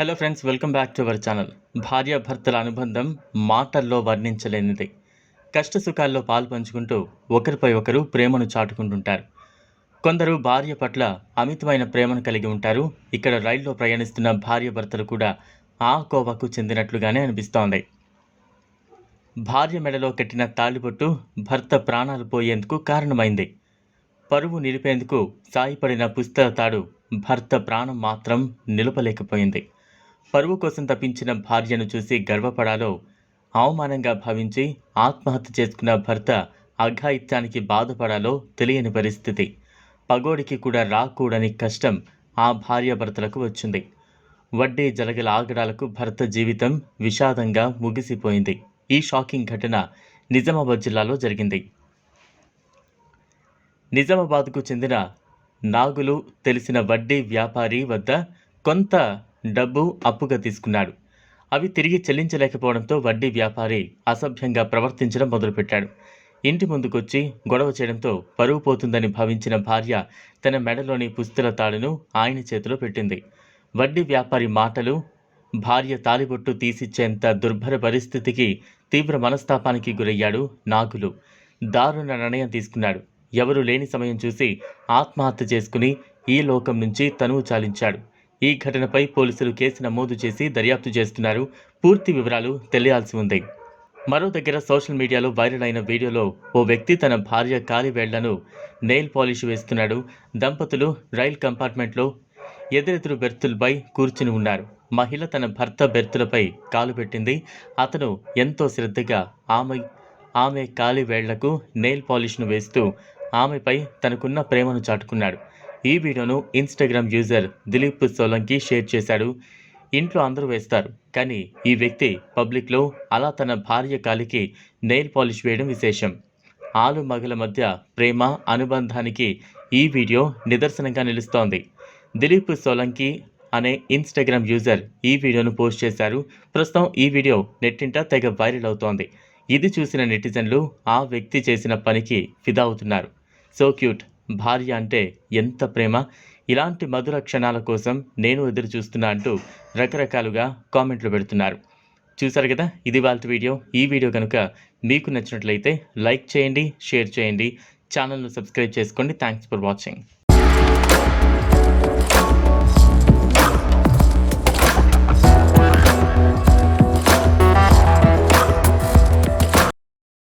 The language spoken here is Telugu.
Hello friends welcome back to our channel భార్యాభర్తల అనుబంధం మాటల్లో వర్ణించలేనిది. కష్ట సుఖాల్లో పాలు పంచుకుంటూ ఒకరిపై ఒకరు ప్రేమను చాటుకుంటుంటారు. కొందరు భార్య పట్ల అమితమైన ప్రేమను కలిగి ఉంటారు. ఇక్కడ రైల్లో ప్రయాణిస్తున్న భార్యాభర్తలు కూడా ఆ కోవకు చెందినట్లుగానే అనిపిస్తోంది. భార్య మెడలో కట్టిన తాళిబొట్టు భర్త ప్రాణాలు పోయేందుకు కారణమైంది. పరువు నిలిపేందుకు సాయపడిన పుస్తక తాడు భర్త ప్రాణం మాత్రం నిలపలేకపోయింది. పరువు కోసం తప్పించిన భార్యను చూసి గర్వపడాలో అవమానంగా భావించి ఆత్మహత్య చేసుకున్న భర్త అఘాయిత్యానికి బాధపడాలో తెలియని పరిస్థితి. పగోడికి కూడా రాకూడని కష్టం ఆ భార్యాభర్తలకు వచ్చింది. వడ్డీ జలగల ఆగడాలకు భర్త జీవితం విషాదంగా ముగిసిపోయింది. ఈ షాకింగ్ ఘటన నిజామాబాద్ జిల్లాలో జరిగింది. నిజామాబాద్కు చెందిన నాగులు తెలిసిన వడ్డీ వ్యాపారి వద్ద కొంత డబ్బు అప్పుగా తీసుకున్నాడు. అవి తిరిగి చెల్లించలేకపోవడంతో వడ్డీ వ్యాపారి అసభ్యంగా ప్రవర్తించడం మొదలుపెట్టాడు. ఇంటి ముందుకొచ్చి గొడవ చేయడంతో పరువు పోతుందని భావించిన భార్య తన మెడలోని పుస్తుల తాడును ఆయన చేతిలో పెట్టింది. వడ్డీ వ్యాపారి మాటలు భార్య తాలిబొట్టు తీసిచ్చేంత దుర్భర పరిస్థితికి తీవ్ర మనస్తాపానికి గురయ్యాడు నాగులు. దారుణ నిర్ణయం తీసుకున్నాడు. ఎవరు లేని సమయం చూసి ఆత్మహత్య చేసుకుని ఈ లోకం నుంచి తనువు చాలించాడు. ఈ ఘటనపై పోలీసులు కేసు నమోదు చేసి దర్యాప్తు చేస్తున్నారు. పూర్తి వివరాలు తెలియాల్సి ఉంది. మరో దగ్గర సోషల్ మీడియాలో వైరల్ అయిన వీడియోలో ఓ వ్యక్తి తన భార్య కాలి వేళ్ళను నెయిల్ పాలిష్ వేస్తున్నాడు. దంపతులు రైల్ కంపార్ట్మెంట్లో ఎదురెదురు బెర్తులపై కూర్చుని ఉన్నారు. మహిళ తన భర్త బెర్తులపై కాలు పెట్టింది. అతను ఎంతో శ్రద్ధగా ఆమె ఆమె కాలి వేళ్ళకు నెయిల్ పాలిష్ను వేస్తూ ఆమెపై తనకున్న ప్రేమను చాటుకున్నాడు. ఈ వీడియోను Instagram user Dilip Solanki share చేశాడు. ఇంట్లో అందరూ వేస్తారు. కానీ ఈ వ్యక్తి పబ్లిక్లో అలా తన భార్య కాలికి నెయిల్ పాలిష్ వేయడం విశేషం. ఆలు మగల మధ్య ప్రేమ అనుబంధానికి ఈ వీడియో నిదర్శనంగా నిలుస్తోంది. దిలీప్ సోలంకి అనే ఇన్స్టాగ్రామ్ యూజర్ ఈ వీడియోను పోస్ట్ చేశారు. ప్రస్తుతం ఈ వీడియో నెట్టింట తెగ వైరల్ అవుతోంది. ఇది చూసిన నెటిజన్లు ఆ వ్యక్తి చేసిన పనికి ఫిదా అవుతున్నారు. So cute. భార్య అంటే ఎంత ప్రేమ? ఇలాంటి మధుర క్షణాల కోసం నేను ఎదురు చూస్తున్నా అంటూ రకరకాలుగా కామెంట్లు పెడుతున్నారు. చూసారు కదా? ఇది వాళ్ళ వీడియో. ఈ వీడియో కనుక మీకు నచ్చినట్లయితే లైక్ చేయండి షేర్ చేయండి. ఛానల్ను సబ్స్క్రైబ్ చేసుకోండి. Thanks for watching.